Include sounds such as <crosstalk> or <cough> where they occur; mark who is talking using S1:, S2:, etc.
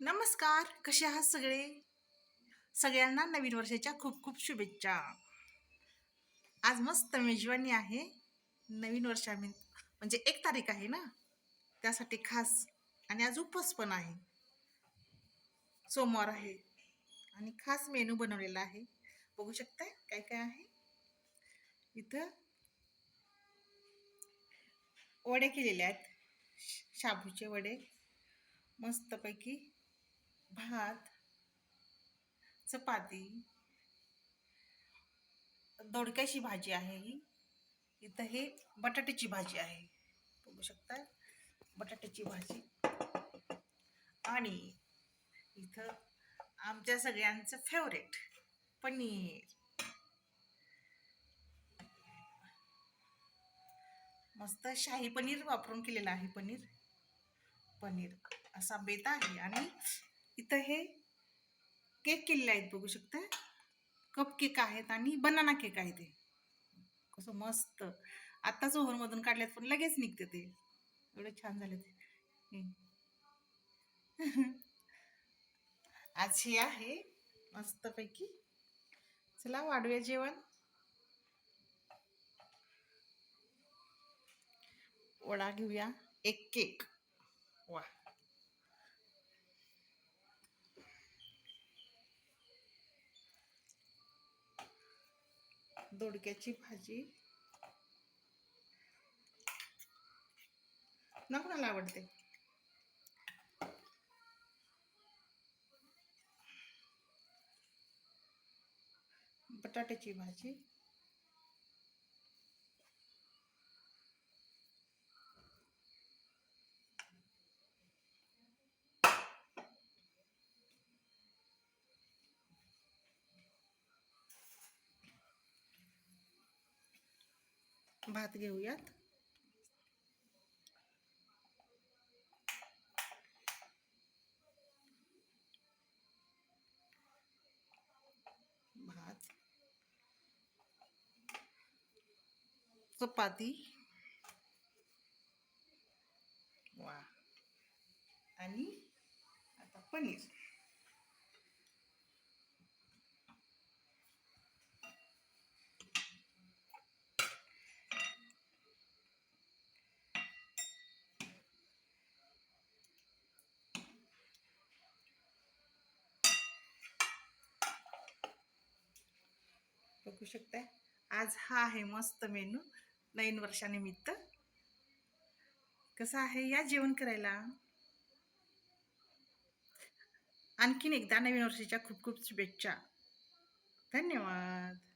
S1: नमस्कार कसे आहात सगळे? सगळ्यांना नवीन वर्षाच्या खूप खूप शुभेच्छा. आज मस्त मेजवानी आहे. नवीन वर्षा म्हणजे एक तारीख आहे ना? त्यासाठी खास आणि आज उपवास पण आहे. सोमवार आहे आणि खास मेनू बनवलेला आहे. बघू शकताय काय काय आहे? इथं वडे केलेले आहेत. श- शाबूचे वडे. मस्तपैकी भात चपाती दोडक्याची भाजी आहे ही. इथं हे बटाट्याची भाजी आहे. बघू शकता बटाट्याची भाजी. आणि इथं आमच्या सगळ्यांचं फेवरेट पनीर. मस्त शाही पनीर वापरून केलेलं आहे पनीर. पनीर असा बेत आहे आणि इथं हे केक केलेले आहेत बघू शकता. कप केक आहेत आणि बनाना केक आहे ते. कसं मस्त. आत्ताच ओव्हनमधून काढल्यात पण लगेच निघते ते. एवढे छान झाले ते <laughs> आज हे आहे मस्तपैकी. चला वाढूया जेवण. वडा घेऊया. एक केक. वा. दोडक्याची भाजी. ना कोणाला आवडते? बटाट्याची भाजी. भात घेऊयात. भात. चपाती. वा. आणि आता पनीर. बघू शकताय. आज हा आहे मस्त मेनू नवीन वर्षानिमित्त. कसं आहे? या जेवण करायला. आणखीन एकदा नवीन वर्षाच्या खूप खूप शुभेच्छा. धन्यवाद.